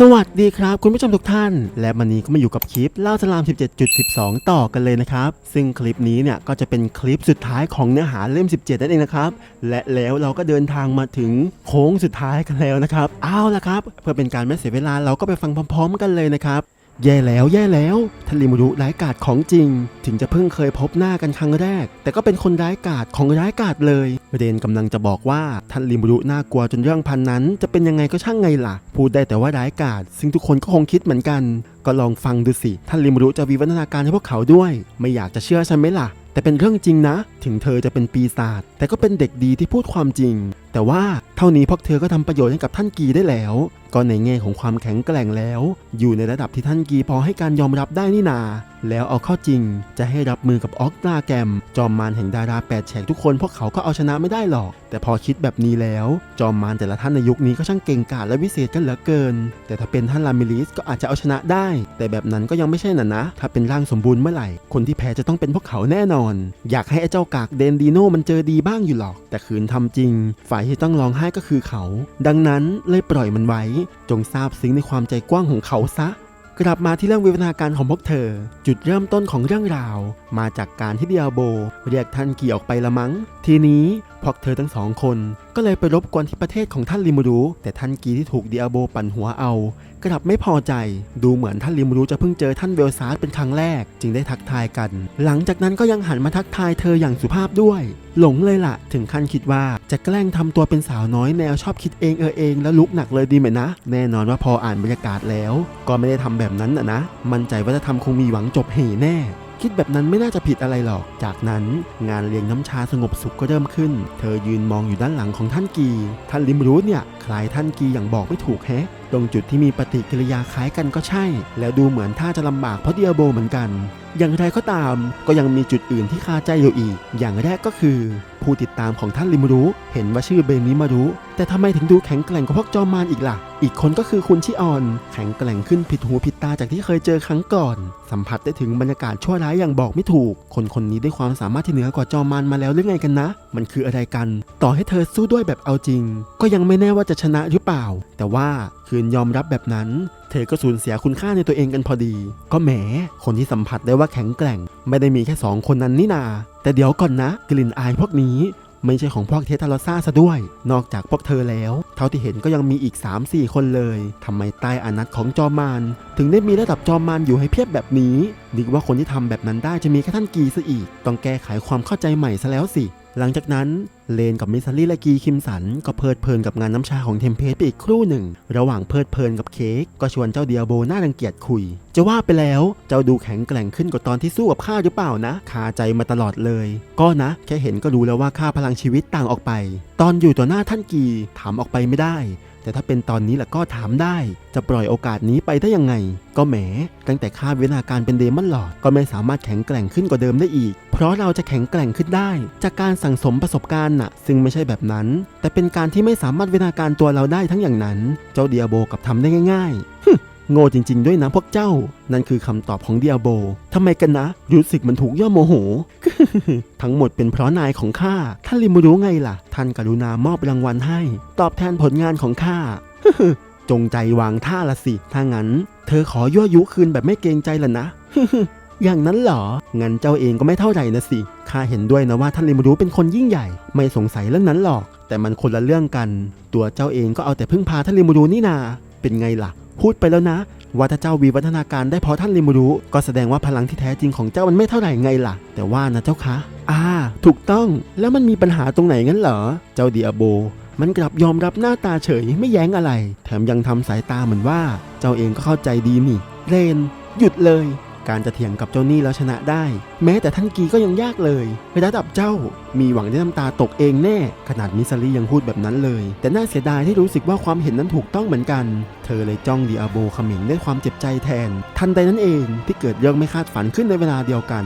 สวัสดีครับ คุณผู้ชมทุกท่าน และวันนี้ก็มาอยู่กับคลิปเล่าสลาม 17.12 ต่อกันเลยนะครับ ซึ่งคลิปนี้เนี่ยก็จะเป็นคลิปสุดท้ายของเนื้อหาเล่ม 17 นั่นเองนะครับ และแล้วเราก็เดินทางมาถึงโค้งสุดท้ายกันแล้วนะครับเอาละครับ เพื่อเป็นการไม่เสียเวลาเราก็ไปฟังพร้อม ๆ กันเลยนะครับ แย่แล้วแย่แล้วท่านริมุรุร้ายกาจของจริง ถึงจะเพิ่งเคยพบหน้ากันครั้งแรก แต่ก็เป็นคนร้ายกาจของร้ายกาจเลย เรนกำลังจะบอกว่าท่านริมุรุน่ากลัวจนเรื่องพันนั้น จะเป็นยังไงก็ช่างไงล่ะ พูดได้แต่ว่าร้ายกาจซึ่งทุกคนก็คงคิดเหมือนกัน ก็ลองฟังดูสิท่านริมุรุจะวิวัฒนาการให้พวกเขาด้วย ไม่อยากจะเชื่อใช่ไหมล่ะแต่เป็นเรื่องจริงนะ ถึงเธอจะเป็นปีศาจแต่ก็เป็นเด็กดีที่พูดความจริง แต่ว่าเท่านี้พวกเธอก็ทำประโยชน์ให้กับท่านกีได้แล้ว ก็ในแง่ของความแข็งแกร่งแล้ว อยู่ในระดับที่ท่านกีพอให้การยอมรับได้นี่นา แล้วเอาเข้าจริง จะให้รับมือกับออกตาแกรมจอมมารแห่งดาราแปดแฉกทุกคนพวกเขาก็เอาชนะไม่ได้หรอก แต่พอคิดแบบนี้แล้ว จอมมารแต่ละท่านในยุคนี้ก็ช่างเก่งกาจและวิเศษกันเหลือเกิน แต่ถ้าเป็นท่านลามิลิสก็อาจจะเอาชนะได้ แต่แบบนั้นก็ยังไม่ใช่น่ะนะ ถ้าเป็นร่างสมบูรณ์เมื่อไหร่ คนที่แพ้จะต้องเป็นพวกเขาแน่นอน อยากให้ไอ้เจ้ากากเดนดีโนมันเจอดีบ้างอยู่หรอก แต่คืนทำจริง ฝ่ายที่ต้องร้องไห้ก็คือเขา ดังนั้นเลยปล่อยมันไว้ จงซาบซึ้งในความใจกว้างของเขาซะ กลับมาที่เรื่องวิวัฒนาการของพวกเธอ จุดเริ่มต้นของเรื่องราว มาจากการที่เดียโบ เรียกท่านกีออกไปละมั้ง ทีนี้พวกเธอทั้งสองคน ก็เลยไปรบกวนที่ประเทศของท่านลิมูรุ แต่ท่านกีที่ถูกเดียโบปั่นหัวเอา กลับไม่พอใจ ดูเหมือนท่านลิมูรุจะเพิ่งเจอท่านเวลซาร์เป็นครั้งแรก จึงได้ทักทายกัน หลังจากนั้นก็ยังหันมาทักทายเธออย่างสุภาพด้วย หลงเลยล่ะ ถึงขั้นคิดว่าจะแกล้งทำตัวเป็นสาวน้อยแนวชอบคิดเองเออเองแล้วลุกหนักเลยดีไหมนะ แน่นอนว่าพออ่านบรรยากาศแล้ว ก็ไม่ได้ทำแบบนั้นนะนะ มั่นใจว่าจะทำคงมีหวังจบเหแน่ คิดแบบนั้นไม่น่าจะผิดอะไรหรอก จากนั้นงานเลี้ยงน้ำชาสงบสุขก็เริ่มขึ้น เธอยืนมองอยู่ด้านหลังของท่านกี ท่านลิมรู้เนี่ยคล้ายท่านกีอย่างบอกไม่ถูกแฮะตรงจุดที่มีปฏิกิริยาคล้ายกันก็ใช่ แล้วดูเหมือนท่าจะลำบากเพราะเดียโบเหมือนกัน อย่างไรก็ตามก็ยังมีจุดอื่นที่คาใจอยู่อีก อย่างแรกก็คือ ผู้ติดตามของท่านลิมรุเห็นว่าชื่อเบนิมารุแต่ทำไมถึงดูแข็งแกร่งกว่าพวกจอมมารอีกล่ะ อีกคนก็คือคุณชิออน แข็งแกร่งขึ้นผิดหูผิดตาจากที่เคยเจอครั้งก่อน สัมผัสได้ถึงบรรยากาศชั่วร้ายอย่างบอกไม่ถูก คนคนนี้ได้ความสามารถที่เหนือกว่าจอมมารมาแล้วหรือไงกันนะ มันคืออะไรกัน ต่อให้เธอสู้ด้วยแบบเอาจริง ก็ยังไม่แน่ว่าจะชนะหรือเปล่า แต่ว่าคืนยอมรับแบบนั้น เธอก็สูญเสียคุณค่าในตัวเองกันพอดี ก็แหม คนที่สัมผัสได้ว่าแข็งแกร่ง ไม่ได้มีแค่สองคนนั้นนี่นา แต่เดี๋ยวก่อนนะ กลิ่นอายพวกนี้ไม่ใช่ของพวกเทสทาโลซ่าซะด้วย นอกจากพวกเธอแล้ว เท่าที่เห็นก็ยังมีอีก 3-4 คนเลยทำไมใต้อานัตของจอมารถึงได้มีระดับจอมารอยู่ให้เพียบแบบนี้ นึกว่าคนที่ทำแบบนั้นได้จะมีแค่ท่านกีซะอีก ต้องแก้ไขความเข้าใจใหม่ซะแล้วสิ หลังจากนั้น เลนกับมิสซัลลี่และกีคิมสัน ก็เพลิดเพลินกับงานน้ำชาของเทมเพสไปอีกครู่หนึ่ง ระหว่างเพลิดเพลินกับเค้กก็ชวนเจ้าเดียโบน้ารังเกียจคุย จะว่าไปแล้วเจ้าดูแข็งแกร่งขึ้นกว่าตอนที่สู้กับข้าหรือเปล่านะคาใจมาตลอดเลย ก็นะ แค่เห็นก็รู้แล้วว่าค่าพลังชีวิตต่างออกไป ตอนอยู่ต่อหน้าท่านกีถามออกไปไม่ได้แต่ถ้าเป็นตอนนี้ล่ะก็ถามได้ จะปล่อยโอกาสนี้ไปได้ยังไง ก็แหม ตั้งแต่ข้าเวินาการเป็นเดมอนหลอดก็ไม่สามารถแข็งแกร่งขึ้นกว่าเดิมได้อีก เพราะเราจะแข็งแกร่งขึ้นได้ จากการสั่งสมประสบการณ์น่ะซึ่งไม่ใช่แบบนั้น แต่เป็นการที่ไม่สามารถวินาการตัวเราได้ทั้งอย่างนั้น เจ้าเดียโบกับทำได้ง่ายๆฮึโง่จริง ๆ ด้วยนะพวกเจ้า นั่นคือคำตอบของเดียโบทำไมกันนะรู้สึกมันถูกย่อโมโห ทั้งหมดเป็นเพราะนายของข้าท่านลิมูรู้ไงล่ะ ท่านกรุณามอบรางวัลให้ ตอบแทนผลงานของข้าจงใจวางท่าละสิ ถ้างั้น เธอขอยั่วยุคืนแบบไม่เกรงใจละนะ อย่างนั้นเหรอ งั้นเจ้าเองก็ไม่เท่าไหร่นะสิ ข้าเห็นด้วยนะว่าท่านลิมูรู้เป็นคนยิ่งใหญ่ ไม่สงสัยเรื่องนั้นหรอก แต่มันคนละเรื่องกัน ตัวเจ้าเองก็เอาแต่พึ่งพาท่านลิมูรู้นี่นา เป็นไงล่ะ พูดไปแล้วนะว่าถ้าเจ้าวิวัฒนาการได้เพราะท่านลิมูรุก็แสดงว่าพลังที่แท้จริงของเจ้ามันไม่เท่าไหร่ไงล่ะ แต่ว่านะเจ้าคะ อ่า ถูกต้องแล้วมันมีปัญหาตรงไหนงั้นเหรอ เจ้าเดียโบ มันกลับยอมรับหน้าตาเฉยไม่แย้งอะไร แถมยังทำสายตาเหมือนว่า เจ้าเองก็เข้าใจดีนี่เรนหยุดเลย การจะเถียงกับเจ้านี่แล้วชนะได้ แม้แต่ท่านกีก็ยังยากเลยระดับเจ้า มีหวังได้น้ำตาตกเองแน่ ขนาดมิซารียังพูดแบบนั้นเลย แต่น่าเสียดายที่รู้สึกว่าความเห็นนั้นถูกต้องเหมือนกัน เธอเลยจ้องดีอาโบขม็งด้วยความเจ็บใจแทน ทันใดนั้นเองที่เกิดเรื่องไม่คาดฝันขึ้นในเวลาเดียวกัน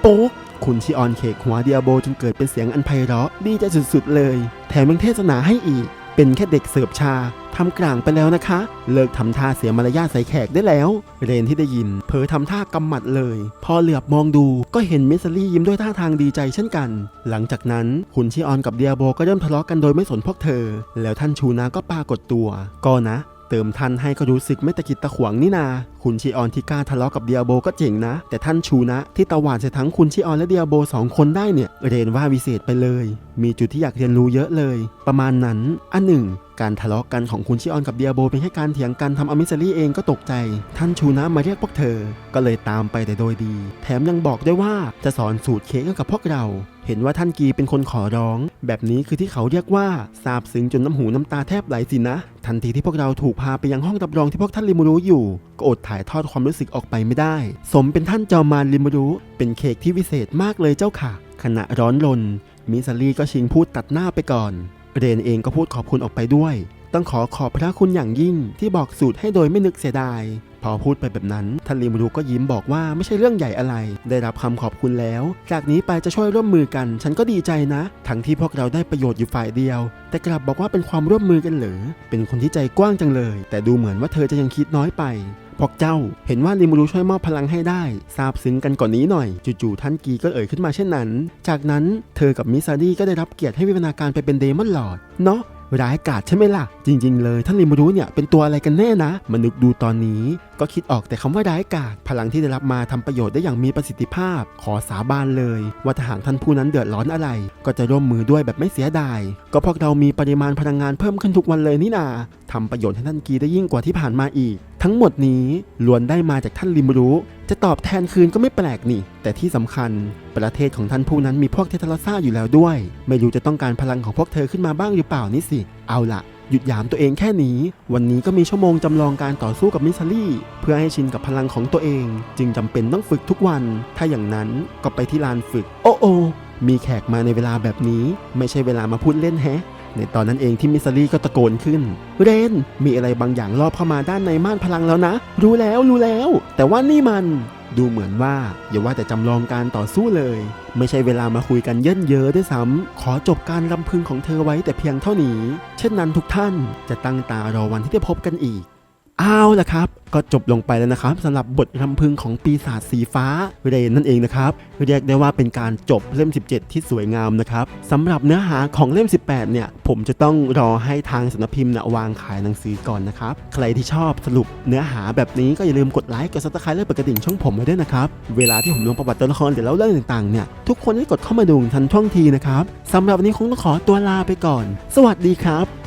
โป๊กคุณชิออนเคกหัวเดียโบจนเกิดเป็นเสียงอันไพเราะดีใจสุดๆเลย แถมยังเทศนาให้อีก เป็นแค่เด็กเสิร์ฟชาทำกลางไปแล้วนะคะ เลิกทำท่าเสียมารยาทใส่แขกได้แล้ว เรนที่ได้ยิน เผลอทำท่ากำหมัดเลย พอเหลือบมองดูก็เห็นมิสซลี่ยิ้มด้วยท่าทางดีใจเช่นกัน หลังจากนั้นคุณชิออนกับเดียโบก็เริ่มทะเลาะกันโดยไม่สนพวกเธอ แล้วท่านชูนาก็ปรากฏตัว ก็นะ เติมทันให้ก็รู้สึกไม่ตะกิดตะขวงนี่นาคุณชิออนที่กล้าทะเลาะกับเดียโบก็เจ๋งนะ แต่ท่านชูนะ ที่ตะหวานใส่ทั้งคุณชิออนและเดียโบสองคนได้เนี่ยเรียนว่าวิเศษไปเลย มีจุดที่อยากเรียนรู้เยอะเลย ประมาณนั้น อันหนึ่งการทะเลาะกันของคุณชิออนกับเดียโบเป็นแค่การเถียงกันทำอมิสซรี่เองก็ตกใจ ท่านชูนะมาเรียกพวกเธอ ก็เลยตามไปแต่โดยดี แถมยังบอกด้วยว่าจะสอนสูตรเค้กกับพวกเราเห็นว่าท่านกีเป็นคนขอร้อง แบบนี้คือที่เขาเรียกว่าซาบซึ้งจนน้ำหูน้ำตาแทบไหลสินะ ทันทีที่พวกเราถูกพาไปยังห้องรับรองที่พวกท่านริมูรุอยู่ ก็อดถ่ายทอดความรู้สึกออกไปไม่ได้ สมเป็นท่านจอมารริมูรุเป็นเค้กที่วิเศษมากเลยเจ้าค่ะ ขณะร้อนรนมิซารีก็ชิงพูดตัดหน้าไปก่อนเรนเองก็พูดขอบคุณออกไปด้วย ต้องขอขอบพระคุณอย่างยิ่งที่บอกสูตรให้โดยไม่นึกเสียดาย พอพูดไปแบบนั้นท่านริมรูก็ยิ้มบอกว่าไม่ใช่เรื่องใหญ่อะไร ได้รับคำขอบคุณแล้ว จากนี้ไปจะช่วยร่วมมือกัน ฉันก็ดีใจนะ ทั้งที่พวกเราได้ประโยชน์อยู่ฝ่ายเดียว แต่กลับบอกว่าเป็นความร่วมมือกันเหรอเป็นคนที่ใจกว้างจังเลย แต่ดูเหมือนว่าเธอจะยังคิดน้อยไปพวกเจ้าเห็นว่าริมูรุช่วยมอบพลังให้ได้ซาบซึ้งกันก่อนนี้หน่อย จู่ๆท่านกีก็เอ่ยขึ้นมาเช่นนั้น จากนั้นเธอกับมิซารีก็ได้รับเกียรติให้วิวนาการไปเป็นเดมอนลอด เนาะ ร้ายกาจใช่ไหมล่ะ จริง ๆ เลยท่านริมูรุเนี่ยเป็นตัวอะไรกันแน่นะ มานึกดูตอนนี้ ก็คิดออกแต่คำว่าร้ายกาจพลังที่ได้รับมาทำประโยชน์ได้อย่างมีประสิทธิภาพ ขอสาบานเลย ว่าถ้าหากท่านผู้นั้นเดือดร้อนอะไร ก็จะร่วมมือด้วยแบบไม่เสียดาย ก็พวกเรามีปริมาณพลังงานเพิ่มขึ้นทุกวันเลยนี่นาทำประโยชน์ให้ท่านกีได้ยิ่งกว่าที่ผ่านมาอีก ทั้งหมดนี้ล้วนได้มาจากท่านริมูรุ จะตอบแทนคืนก็ไม่แปลกนี่ แต่ที่สำคัญ ประเทศของท่านผู้นั้นมีพวกเททราซ่าอยู่แล้วด้วย ไม่รู้จะต้องการพลังของพวกเธอขึ้นมาบ้างหรือเปล่านี่สิ เอาละหยุดยามตัวเองแค่นี้ วันนี้ก็มีชั่วโมงจำลองการต่อสู้กับมิซารี่ เพื่อให้ชินกับพลังของตัวเอง จึงจำเป็นต้องฝึกทุกวัน ถ้าอย่างนั้นก็ไปที่ลานฝึก โอ้โอมีแขกมาในเวลาแบบนี้ ไม่ใช่เวลามาพูดเล่นแฮะ ในตอนนั้นเองที่มิสซารีก็ตะโกนขึ้น เรน มีอะไรบางอย่างรอบเข้ามาด้านในม่านพลังแล้วนะ รู้แล้วรู้แล้ว แต่ว่านี่มัน ดูเหมือนว่าอย่าว่าแต่จำลองการต่อสู้เลย ไม่ใช่เวลามาคุยกันเยินเยอะด้วยซ้ำขอจบการรำพึงของเธอไว้แต่เพียงเท่านี้ เช่นนั้นทุกท่านจะตั้งตารอวันที่ได้พบกันอีก เอาละครับ ก็จบลงไปแล้วนะครับสำหรับบทรำพึงของปีศาจสีฟ้าเรนนั่นเองนะครับเรียกได้ว่าเป็นการจบเล่ม 17 ที่สวยงามนะครับสำหรับเนื้อหาของเล่ม 18 เนี่ย ผมจะต้องรอให้ทางสำนักพิมพ์นะวางขายหนังสือก่อนนะครับ ใครที่ชอบสรุปเนื้อหาแบบนี้ก็อย่าลืมกดไลค์กดซับสไครต์และเปิดกระดิ่งช่องผมไว้ด้วยนะครับ เวลาที่ผมลงประวัติตัวละครหรือเล่าเรื่องต่างๆเนี่ยทุกคนให้กดเข้ามาดูทันท่วงทีนะครับสำหรับวันนี้คงต้องขอตัวลาไปก่อน สวัสดีครับ